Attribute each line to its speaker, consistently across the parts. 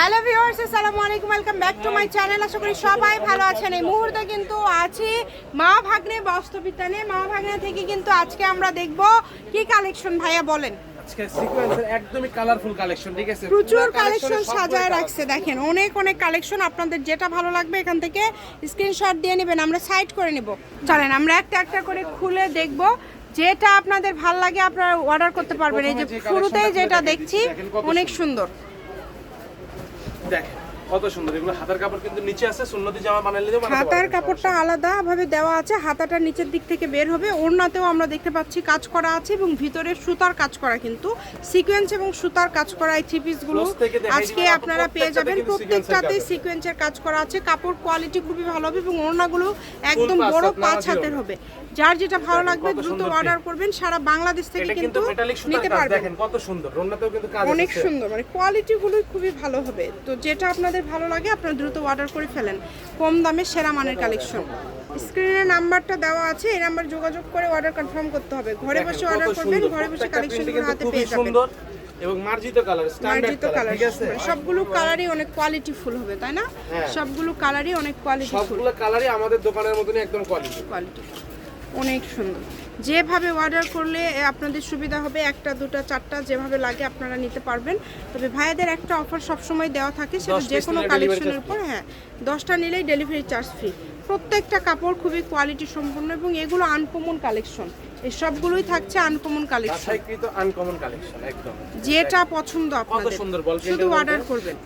Speaker 1: Hello viewers আসসালামু আলাইকুম welcome back to my channel আশা করি সবাই ভালো আছেন। এই মুহূর্তে কিন্তু আছি মা ভাগ্নে বাস্তবিতানে মা ভাগ্নে থেকে কিন্তু আজকে আমরা দেখব কি কালেকশন ভাইয়া বলেন।
Speaker 2: আজকে সিকোয়েন্সের একদমই কালারফুল কালেকশন ঠিক আছে?
Speaker 1: প্রচুর কালেকশন সাজায় রাখছে দেখেন। অনেক অনেক কালেকশন আপনাদের যেটা ভালো লাগবে এখান থেকে স্ক্রিনশট দিয়ে নেবেন। আমরা সাইড করে নিব। চলেন আমরা একটা একটা করে খুলে দেখব। যেটা আপনাদের ভালো লাগে আপনারা অর্ডার করতে পারবেন। এই যে শুরুতেই যেটা দেখছি অনেক
Speaker 2: সুন্দর।
Speaker 1: সুন্দর
Speaker 2: দেখেন। কত সুন্দর। এগুলো হাতার কাপড় কিন্তু নিচে আছে সুন্নতি জামা বানালে দিও
Speaker 1: হাতার কাপড়টা আলাদা ভাবে দেওয়া আছে হাতাটা নিচের দিক থেকে বের হবে ওড়নাতেও আমরা দেখতে পাচ্ছি কাজ করা আছে এবং ভিতরে সুতার কাজ করা কিন্তু সিকোয়েন্স এবং সুতার কাজ করা এই থ্রি পিসগুলো আজকে আপনারা পেয়ে যাবেন প্রত্যেকটাতেই সিকোয়েন্সের কাজ করা আছে কাপড় কোয়ালিটি খুবই ভালো হবে এবং ওড়নাগুলো একদম বড় পাঁচ হাতের
Speaker 2: হবে।
Speaker 1: যার যেটা ভালো লাগবে দ্রুত অর্ডার করবেন সারা বাংলাদেশ থেকে
Speaker 2: কিন্তু
Speaker 1: নিতে পারবেন।
Speaker 2: কত সুন্দর রন্নাতেও কিন্তু কাজ
Speaker 1: অনেক সুন্দর মানে কোয়ালিটিগুলোই খুবই ভালো হবে। তো যেটা আপনাদের ভালো লাগে আপনারা দ্রুত অর্ডার করে ফেলেন। কম দামে সেরা মানের কালেকশন স্ক্রিনে নাম্বারটা দেওয়া আছে এই নাম্বার যোগাযোগ করে অর্ডার কনফার্ম করতে হবে। ঘরে বসে অর্ডার করবেন ঘরে বসে কালেকশনগুলো হাতে পেয়ে যাবেন।
Speaker 2: সুন্দর এবং মার্জিত কালার স্ট্যান্ডার্ড
Speaker 1: মার্জিত
Speaker 2: কালার ঠিক আছে?
Speaker 1: সবগুলো কালারই অনেক কোয়ালিটিফুল হবে তাই না?
Speaker 2: হ্যাঁ।
Speaker 1: সবগুলো কালারই অনেক কোয়ালিটিফুল
Speaker 2: সবগুলো কালারই আমাদের দোকানের মতনই একদম কোয়ালিটি
Speaker 1: কোয়ালিটি অনেক সুন্দর। যেভাবে অর্ডার করলে আপনাদের সুবিধা হবে একটা দুটো চারটা যেভাবে লাগে আপনারা নিতে পারবেন। তবে ভাইয়াদের একটা অফার সবসময় দেওয়া থাকে সেটা যে কোনো কালেকশনের উপর হ্যাঁ। দশটা নিলেই ডেলিভারি চার্জ ফ্রি প্রত্যেকটা কাপড় খুবই কোয়ালিটি সম্পন্ন এবং এগুলো আনকমন কালেকশন এই সবগুলোই থাকছে আনকমন কালেকশন
Speaker 2: আনকমন কালেকশন একদম।
Speaker 1: যেটা পছন্দ আপনাদের। শুধু অর্ডার করবেন।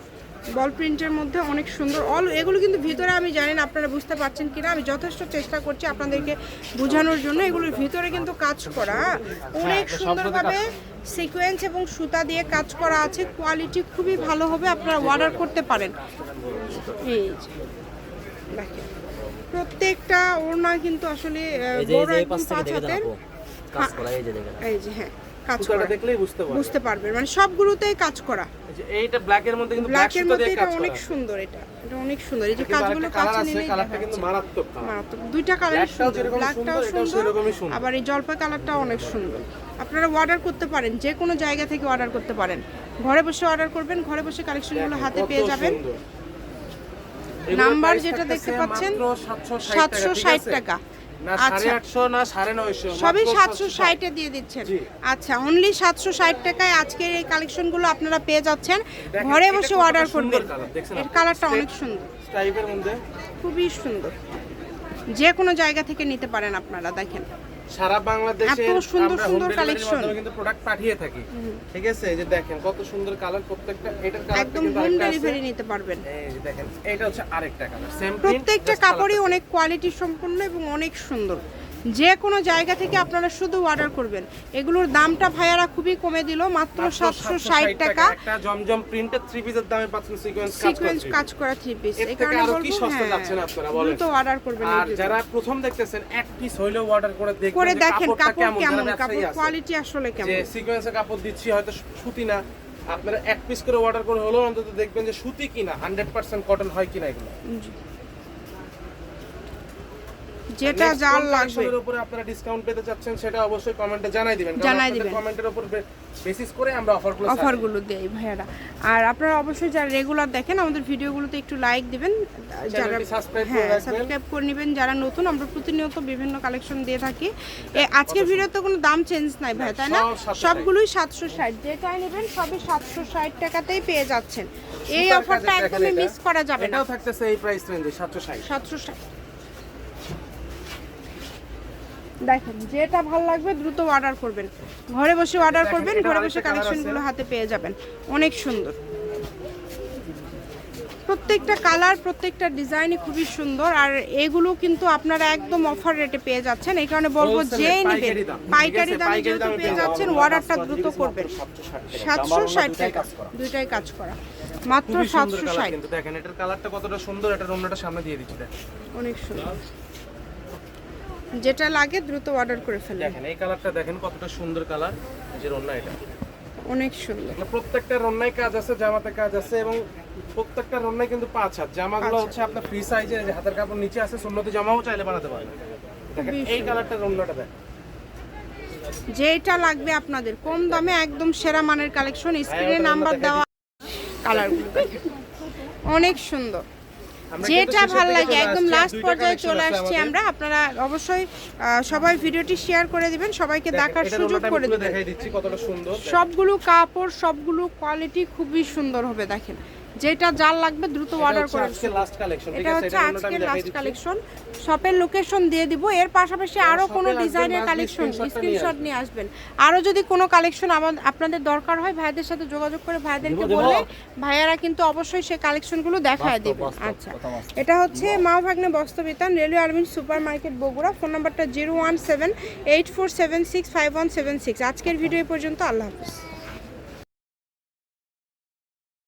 Speaker 1: বল প্রিন্টের মধ্যে অনেক সুন্দর। অল এগুলো কিন্তু ভিতরে আমি জানি না আপনারা বুঝতে পারছেন কিনা। আমি যথেষ্ট চেষ্টা করছি আপনাদেরকে বোঝানোর জন্য। এগুলোর ভিতরে কিন্তু কাজ করা। হ্যাঁ? অনেক সুন্দরভাবে সিকোয়েন্স এবং সুতা দিয়ে কাজ করা আছে। কোয়ালিটি খুবই ভালো হবে আপনারা অর্ডার করতে পারেন। এই প্রত্যেকটা ওড়না কিন্তু আসলে বড় একদম পাঁচ হাতের।
Speaker 3: আপু কাজ করা এই যে দেখেন।
Speaker 1: এই যে হ্যাঁ। কাজ করা।
Speaker 2: দেখলেই বুঝতে পারবেন
Speaker 1: বুঝতে পারবেন মানে সবগুলোতেই কাজ করা।
Speaker 2: এইটা ব্ল্যাক এর মধ্যে কিন্তু ব্ল্যাক সুতা
Speaker 1: মধ্যে এটা অনেক সুন্দর এটা। এটা অনেক সুন্দর। এই যে কাজগুলো কাছে
Speaker 2: কালারটা কিন্তু মারাত্মক
Speaker 1: মারাত্মক। দুইটা কালার সুন্দর। ব্ল্যাকটাও
Speaker 2: সুন্দর।
Speaker 1: আবার এই জলপাই কালারটাও অনেক সুন্দর। আপনারা অর্ডার করতে পারেন। যে কোনো জায়গা থেকে অর্ডার করতে পারেন। ঘরে বসে অর্ডার করবেন। ঘরে বসে কালেকশনগুলো হাতে পেয়ে যাবেন। নাম্বার যেটা দেখতে পাচ্ছেন,
Speaker 2: সাতশো 760
Speaker 1: 760
Speaker 2: টাকা,
Speaker 1: আচ্ছা।
Speaker 2: 850 না 950
Speaker 1: সবই সাতশো
Speaker 2: 760
Speaker 1: ষাটে দিয়ে দিচ্ছেন। আচ্ছা অনলি সাতশো ষাট টাকায় আজকের এই কালেকশনগুলো আপনারা পেয়ে যাচ্ছেন। ঘরে বসে
Speaker 2: কতটা
Speaker 1: অর্ডার করবেন। এর কালারটা অনেক সুন্দর। খুবই সুন্দর। যে কোনো জায়গা থেকে নিতে পারেন আপনারা দেখেন।
Speaker 2: সারা বাংলাদেশে আমরা
Speaker 1: সুন্দর কালেকশন
Speaker 2: মাধ্যমে কিন্তু প্রোডাক্ট পাঠিয়ে থাকি। ঠিক আছে? এই যে দেখেন কত সুন্দর কালার প্রত্যেকটা এটার কালার
Speaker 1: একদম হোম ডেলিভারি নিতে পারবেন।
Speaker 2: এই যে দেখেন এটা হচ্ছে আরেকটা কালার সেম
Speaker 1: প্রত্যেকটা কাপড়ই অনেক কোয়ালিটি সম্পন্ন এবং অনেক সুন্দর। যে কোনো জায়গা থেকে আপনারা শুধু অর্ডার করবেন। এগুলোর দামটা ভাইয়ারা খুবই কমে দিল মাত্র সাতশো ষাট টাকা।
Speaker 2: একটা জমজম প্রিন্টেড থ্রি পিসের দামে পাচ্ছেন সিকোয়েন্স
Speaker 1: সিকোয়েন্স কাজ করা থ্রি পিস
Speaker 2: এর থেকে
Speaker 1: আরও
Speaker 2: কি সস্তা
Speaker 1: হ্যাঁ,
Speaker 2: যাচ্ছেন আপনারা বলেন?
Speaker 1: দ্রুত অর্ডার করবেন
Speaker 2: আর যারা প্রথম দেখতেছেন এক পিস হইলেও অর্ডার করে দেখবেন
Speaker 1: করে দেখেন কাপড়
Speaker 2: কেমন
Speaker 1: কাপড় কোয়ালিটি আসলে
Speaker 2: যে
Speaker 1: কেমন।
Speaker 2: সিকোয়েন্সের কাপড় দিচ্ছি হয়তো সুতি না। আপনারা এক পিস করে অর্ডার করে হলেও অন্তত দেখবেন যে সুতি কিনা হান্ড্রেড পার্সেন্ট কটন হয় কিনা এগুলো।
Speaker 1: যেটা
Speaker 2: জাল
Speaker 1: লাগবে।
Speaker 2: এর উপরে আপনারা ডিসকাউন্ট পেতে চাচ্ছেন সেটা অবশ্যই কমেন্টে জানাই দিবেন।
Speaker 1: জানাই দিবেন।
Speaker 2: কমেন্টের উপর বেসিস করে আমরা অফারগুলো
Speaker 1: অফারগুলো দেই ভাইয়ারা। আর আপনারা অবশ্যই যারা রেগুলার দেখেন আমাদের ভিডিওগুলোতে একটু লাইক দিবেন। যারা
Speaker 2: সাবস্ক্রাইব করে
Speaker 1: হ্যাঁ, সাবস্ক্রাইব করে নেবেন। যারা নতুন আমরা প্রতিনিয়ত বিভিন্ন কালেকশন দিয়ে থাকি। হ্যাঁ, আজকের ভিডিও তো কোনো দাম চেঞ্জ নাই ভাই তাই না? সবগুলোই সাতশো ষাট। যেটাই নেবেন সবই সাতশো ষাট টাকাতেই পেয়ে যাচ্ছেন। এই অফারটা একদমই মিস করা যাবে না।
Speaker 2: এটাও থাকতেছে এই প্রাইস রেঞ্জে
Speaker 1: 760 760 দেখেন যেটা ভালো লাগবে দ্রুত অর্ডার করবেন। ঘরে বসে অর্ডার করবেন ঘরে বসে কালেকশনগুলো হাতে পেয়ে যাবেন। অনেক সুন্দর। প্রত্যেকটা কালার প্রত্যেকটা ডিজাইনই খুবই সুন্দর আর এগুলো কিন্তু আপনারা একদম অফার রেটে পেয়ে যাচ্ছেন। এই কারণে বলব যে নেবেন
Speaker 2: পাইকারি দাম।
Speaker 1: যেহেতু পেয়ে যাচ্ছেন অর্ডারটা দ্রুত করবেন। সাতশো ষাট টাকা দুইটাই কাজ করা। মাত্র সাতশো ষাট।
Speaker 2: কিন্তু। দেখেন এটার কালারটা কতটা সুন্দর এটার অন্যটা সামনে দিয়ে দিচ্ছি দেখেন।
Speaker 1: অনেক সুন্দর। যেটা লাগে দ্রুত অর্ডার করে ফেলবেন
Speaker 2: দেখেন এই কালারটা দেখেন কতটা সুন্দর কালার যে রন্না এটা।
Speaker 1: অনেক সুন্দর।
Speaker 2: মানে প্রত্যেকটা রন্নায় কাজ আছে জামাতে কাজ আছে এবং প্রত্যেকটা রন্নায় কিন্তু পাঁচ হাত। জামাগুলো হচ্ছে আপনার ফ্রি সাইজে হাতের কাপড় নিচে আছে সুন্নতি জামাও চাইলে বানাতে পারেন। দেখেন এই কালারটা রন্নাটা দেখেন।
Speaker 1: যেটা লাগবে আপনাদের কম দামে একদম সেরা মানের কালেকশন স্ক্রিনে নাম্বার দেওয়া কালারগুলো অনেক সুন্দর। যেটা ভালো লাগে একদম লাস্ট পর্যায়ে চলে আসছি আমরা। আপনারা অবশ্যই সবাই ভিডিওটি শেয়ার করে দিবেন সবাইকে দেখার সুযোগ করে দিবেন। সবগুলো কাপড় সবগুলো কোয়ালিটি খুবই সুন্দর হবে দেখেন। যেটা যার লাগবে দ্রুত অর্ডার করে
Speaker 2: আজকে লাস্ট কালেকশন
Speaker 1: এটা হচ্ছে আজকের লাস্ট কালেকশন শপের লোকেশন দিয়ে দিব। এর পাশাপাশি আরও
Speaker 2: shop-এ
Speaker 1: কোনো ডিজাইনের কালেকশন স্ক্রিনশট নিয়ে আসবেন। আরও যদি কোনো কালেকশন আপনাদের দরকার হয় ভাইদের সাথে যোগাযোগ করে ভাইদেরকে বললে ভাইয়ারা কিন্তু অবশ্যই সেই কালেকশনগুলো দেখায় দেবে। আচ্ছা। এটা হচ্ছে মা ভাগ্নে বস্ত্রবিতান রেলওয়ে আর্মিন সুপার মার্কেট বগুড়া। ফোন নাম্বারটা zero one seven eight four seven six five one seven six. আজকের ভিডিও পর্যন্ত। আল্লাহ হাফিজ।